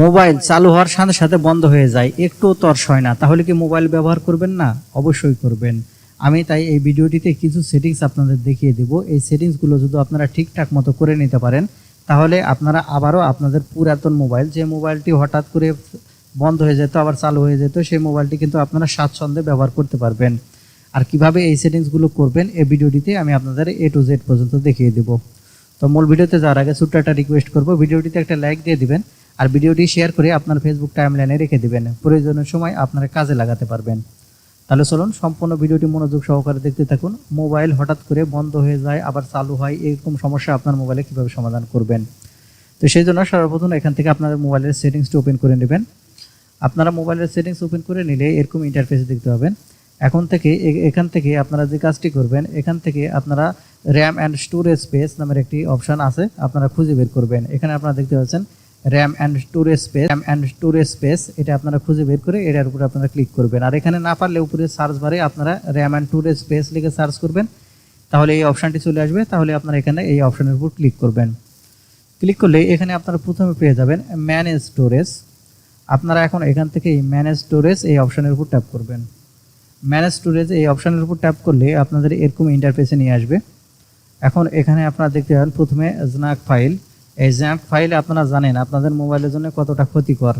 Mobile চালু হওয়ার সাথে সাথে বন্ধ হয়ে যায়। একটু তর্স হয় না। তাহলে কি মোবাইল ব্যবহার করবেন? না, অবশ্যই করবেন। আমি তাই এই ভিডিওটিতে কিছু সেটিংস আপনাদের দেখিয়ে দেব। এই সেটিংসগুলো যদি আপনারা ঠিকঠাক মতো করে নিতে পারেন, তাহলে আপনারা আবারও আপনাদের পুরাতন মোবাইল, যে মোবাইলটি হঠাৎ করে বন্ধ হয়ে যেত, আবার চালু হয়ে যেত, সেই মোবাইলটি কিন্তু আপনারা স্বাচ্ছন্দ্যে ব্যবহার করতে পারবেন। আর কীভাবে এই সেটিংসগুলো করবেন, এই ভিডিওটিতে আমি আপনাদের এ টু জেড পর্যন্ত দেখিয়ে দেব। তো মূল ভিডিওতে যাওয়ার আগে ছোট্ট একটা রিকোয়েস্ট করব। ভিডিওটিতে একটা লাইক দিয়ে দিবেন। আর ভিডিওটি শেয়ার করে আপনার ফেসবুক টাইমলাইনে রেখে দিবেন। প্রয়োজনের সময় আপনারা কাজে লাগাতে পারবেন। তাহলে চলুন, সম্পূর্ণ ভিডিওটি মনোযোগ সহকারে দেখতে থাকুন। মোবাইল হঠাৎ করে বন্ধ হয়ে যায়, আবার চালু হয়, এরকম সমস্যা আপনার মোবাইলে কীভাবে সমাধান করবেন? তো সেই জন্য সর্বপ্রথম এখান থেকে আপনাদের মোবাইলের সেটিংসটি ওপেন করে নেবেন। আপনারা মোবাইলের সেটিংস ওপেন করে নিলে এরকম ইন্টারফেস দেখতে পাবেন। এখন থেকে এখান থেকে আপনারা যে কাজটি করবেন, এখান থেকে আপনারা র্যাম অ্যান্ড স্টোরেজ স্পেস নামের একটি অপশন আছে, আপনারা খুঁজে বের করবেন। এখানে আপনারা দেখতে পাচ্ছেন RAM and storage space, RAM and storage space, এটা আপনারা খুঁজে বের করে এটার উপরে আপনারা ক্লিক করবেন। আর এখানে না পারলে উপরে সার্চ বারে আপনারা র্যাম অ্যান্ড স্টোরেজ স্পেস লিখে সার্চ করবেন। তাহলে এই অপশনটি চলে আসবে। তাহলে আপনারা এখানে এই অপশনের উপর ক্লিক করবেন। ক্লিক করলে এখানে আপনারা প্রথমে পেয়ে যাবেন ম্যানেজ স্টোরেজ। আপনারা এখন এখান থেকে এই ম্যানেজ স্টোরেজ এই অপশনের উপর ট্যাপ করবেন। ম্যানেজ স্টোরেজ এই অপশনের উপর ট্যাপ করলে আপনাদের এরকম ইন্টারফেসে নিয়ে আসবে। এখন এখানে আপনারা দেখতে পাবেন প্রথমে জনাক ফাইল এই জ্যাক ফাইল আপনারা জানেন, আপনাদের মোবাইলের জন্য কতটা ক্ষতিকর।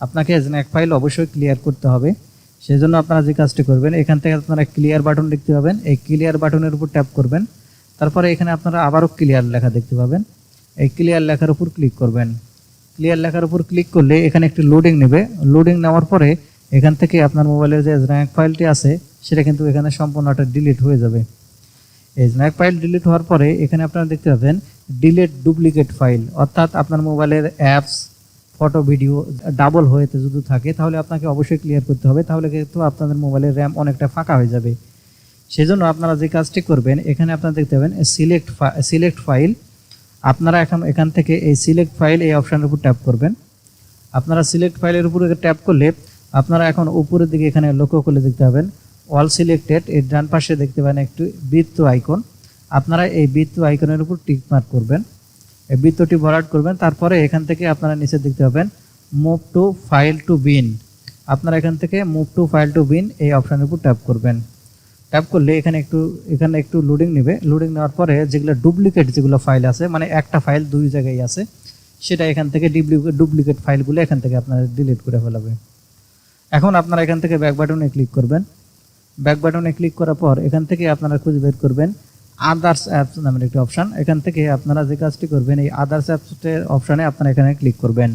আপনাকে জ্যাক ফাইল অবশ্যই ক্লিয়ার করতে হবে। সেই জন্য আপনারা যে কাজটি করবেন, এখান থেকে আপনারা ক্লিয়ার বাটন দেখতে পাবেন। এই ক্লিয়ার বাটনের উপর ট্যাপ করবেন। তারপরে এখানে আপনারা আবারও ক্লিয়ার লেখা দেখতে পাবেন। এই ক্লিয়ার লেখার উপর ক্লিক করবেন। ক্লিয়ার লেখার উপর ক্লিক করলে এখানে একটি লোডিং নেবে। লোডিং নেওয়ার পরে এখান থেকে আপনার মোবাইলের যে র্যাঙ্ক ফাইলটি আছে, সেটা কিন্তু এখানে সম্পূর্ণটা ডিলিট হয়ে যাবে। এই স্ন্যাক ফাইল ডিলিট হওয়ার পরে এখানে আপনারা দেখতে পাবেন ডিলিট ডুপ্লিকেট ফাইল অর্থাৎ আপনার মোবাইলের অ্যাপস ফটো ভিডিও ডাবল হয়েতে যদি থাকে, তাহলে আপনাকে অবশ্যই ক্লিয়ার করতে হবে। তাহলে কিন্তু আপনাদের মোবাইলের র্যাম অনেকটা ফাঁকা হয়ে যাবে। সেজন্য আপনারা যে কাজটি করবেন, এখানে আপনারা দেখতে পাবেন সিলেক্ট সিলেক্ট ফাইল আপনারা এখন এখান থেকে এই সিলেক্ট ফাইল এই অপশানের উপর ট্যাপ করবেন। আপনারা সিলেক্ট ফাইলের উপরে ট্যাপ করলে আপনারা এখন উপরের দিকে এখানে লক্ষ্য করলে দেখতে পাবেন অল সিলেক্টেড এর ডান পাশে দেখতে পাবেন একটু বৃত্ত আইকন আপনারা এই বৃত্ত আইকনের উপর টিক মার্ক করবেন। এই বৃত্তটি ভরাট করবেন, তারপরে এখান থেকে আপনারা নিচে দেখতে পাবেন move to file to bin আপনারা এখান থেকে move to file to bin এই অপশানের উপর ট্যাপ করবেন। ট্যাপ করলে এখানে একটু এখানে একটু লোডিং নেবে। লোডিং নেওয়ার পরে যেগুলো ডুপ্লিকেট যেগুলো ফাইল আছে মানে একটা ফাইল দুই জায়গায় আছে, সেটা এখান থেকে ডুপ্লিকেট ফাইলগুলো এখান থেকে আপনারা ডিলিট করে ফেলাবে। এখন আপনারা এখান থেকে ব্যাক বাটনে ক্লিক করবেন। ব্যাক বাটনে ক্লিক করার পর এখান থেকে আপনারা খুঁজে বের করবেন আদার্স অ্যাপস নামের একটি অপশান এখান থেকে আপনারা যে কাজটি করবেন, এই আদার্স অ্যাপসের অপশানে আপনারা এখানে ক্লিক করবেন।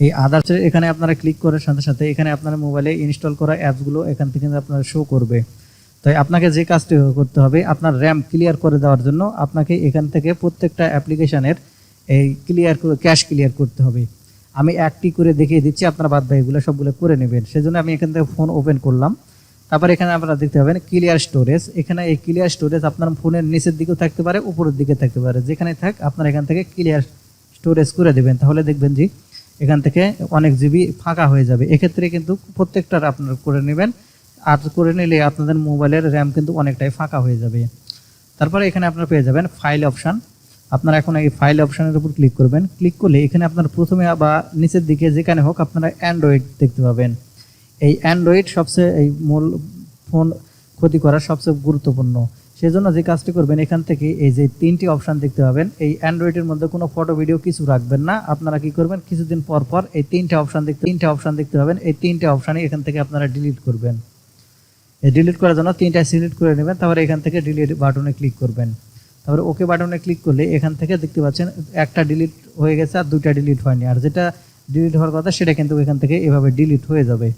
এই আদার্সের এখানে আপনারা ক্লিক করার সাথে সাথে এখানে আপনার মোবাইলে ইনস্টল করা অ্যাপসগুলো এখান থেকে আপনারা শো করবে। তাই আপনাকে যে কাজটি করতে হবে, আপনার র্যাম ক্লিয়ার করে দেওয়ার জন্য আপনাকে এখান থেকে প্রত্যেকটা অ্যাপ্লিকেশনের এই ক্লিয়ার ক্যাশ ক্লিয়ার করতে হবে। আমি একটি করে দেখিয়ে দিচ্ছি, আপনারা বাদ এগুলো সবগুলো করে নেবেন। সেজন্য আমি এখান থেকে ফোন ওপেন করলাম। তারপর এখানে আপনারা দেখতে পাবেন ক্লিয়ার স্টোরেজ এখানে এই ক্লিয়ার স্টোরেজ আপনার ফোনের নিচের দিকেও থাকতে পারে, উপরের দিকে থাকতে পারে। যেখানে থাক, আপনারা এখান থেকে ক্লিয়ার স্টোরেজ করে দেবেন। তাহলে দেখবেন যে এখান থেকে অনেক জিবি ফাঁকা হয়ে যাবে। এক্ষেত্রে কিন্তু প্রত্যেকটার আপনার করে নেবেন। আর করে নিলে আপনাদের মোবাইলের র্যাম কিন্তু অনেকটাই ফাঁকা হয়ে যাবে। তারপরে এখানে আপনারা পেয়ে যাবেন ফাইল অপশান আপনারা এখন এই ফাইল অপশানের উপর ক্লিক করবেন। ক্লিক করলে এখানে আপনার প্রথমে বা নিচের দিকে যেখানে হোক আপনারা অ্যান্ড্রয়েড দেখতে পাবেন। এই অ্যান্ড্রয়েড সবচেয়ে এই মূল ফোন ক্ষতি করার সবচেয়ে গুরুত্বপূর্ণ। সেজন্য যে কাজটি করবেন, এখান থেকে এই যে তিনটি অপশান দেখতে পাবেন। এই অ্যান্ড্রয়েডের মধ্যে কোনো ফটো ভিডিও কিছু রাখবেন না। আপনারা কি করবেন, কিছুদিন পর পর এই তিনটে অপশান দেখতে, তিনটে অপশান দেখতে পাবেন। এই তিনটে অপশানই এখান থেকে আপনারা ডিলিট করবেন। এই ডিলিট করার জন্য তিনটা সিলেক্ট করে নেবেন, তারপরে এখান থেকে ডিলিট বাটনে ক্লিক করবেন। তারপরে ওকে বাটনে ক্লিক করলে এখান থেকে দেখতে পাচ্ছেন, একটা ডিলিট হয়ে গেছে আর দুইটা ডিলিট হয়নি। আর যেটা ডিলিট হওয়ার কথা, সেটা কিন্তু এখান থেকে এভাবে ডিলিট হয়ে যাবে।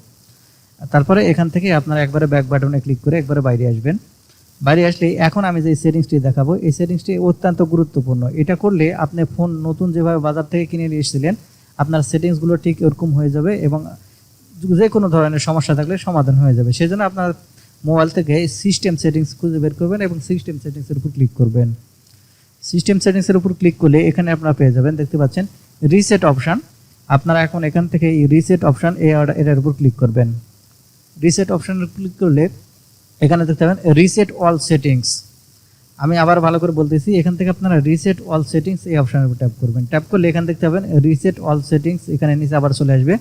তারপরে এখান থেকে আপনারা একবারে ব্যাক বাটনে ক্লিক করে একবারে বাইরে আসবেন। বাইরে আসলে এখন আমি যে সেটিংসটি দেখাবো, এই সেটিংসটি অত্যন্ত গুরুত্বপূর্ণ। এটা করলে আপনি ফোন নতুন যেভাবে বাজার থেকে কিনে নিয়ে এসেছিলেন, আপনার সেটিংসগুলো ঠিক এরকম হয়ে যাবে এবং যে কোনো ধরনের সমস্যা থাকলে সমাধান হয়ে যাবে। সেই জন্য আপনার মোবাইল থেকে সিস্টেম সেটিংস খুঁজে বের করবেন এবং সিস্টেম সেটিংসের উপর ক্লিক করবেন। সিস্টেম সেটিংসের উপর ক্লিক করলে এখানে আপনারা পেয়ে যাবেন, দেখতে পাচ্ছেন রিসেট অপশান আপনারা এখন এখান থেকে এই রিসেট অপশান এটার উপর ক্লিক করবেন। রিসেট অপশানে ক্লিক করলে এখানে দেখতে পাবেন রিসেট অল সেটিংস আমি আবার ভালো করে বলতেছি, এখান থেকে আপনারা রিসেট অল সেটিংস এই অপশনের উপর ট্যাপ করবেন। ট্যাপ করলে এখান দেখতে পাবেন রিসেট অল সেটিংস এখানে নিচে আবার চলে আসবে।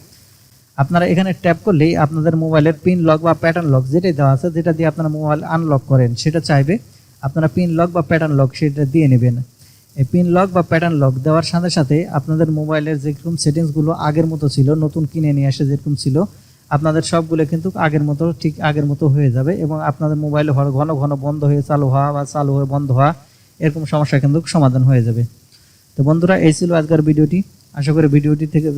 আপনারা এখানে ট্যাপ করলেই আপনাদের মোবাইলের পিন লক বা প্যাটার্ন লক যেটাই দেওয়া আছে, যেটা দিয়ে আপনারা মোবাইল আনলক করেন, সেটা চাইবে। আপনারা পিন লক বা প্যাটার্ন লক সেটা দিয়ে নেবেন। এই পিন লক বা প্যাটার্ন লক দেওয়ার সাথে সাথে আপনাদের মোবাইলের যেরকম সেটিংসগুলো আগের মতো ছিল, নতুন কিনে নিয়ে আসে যেরকম ছিল আপনাদের সবগুলো কিন্তু আগের মতো, ঠিক আগের মতো হয়ে যাবে এবং আপনাদের মোবাইল হওয়ার ঘন ঘন বন্ধ হয়ে, চালু হওয়া বা চালু হয়ে বন্ধ হওয়া, এরকম সমস্যা কিন্তু সমাধান হয়ে যাবে। তো বন্ধুরা, এই ছিল আজকের ভিডিওটি। আশা করি ভিডিওটি থেকে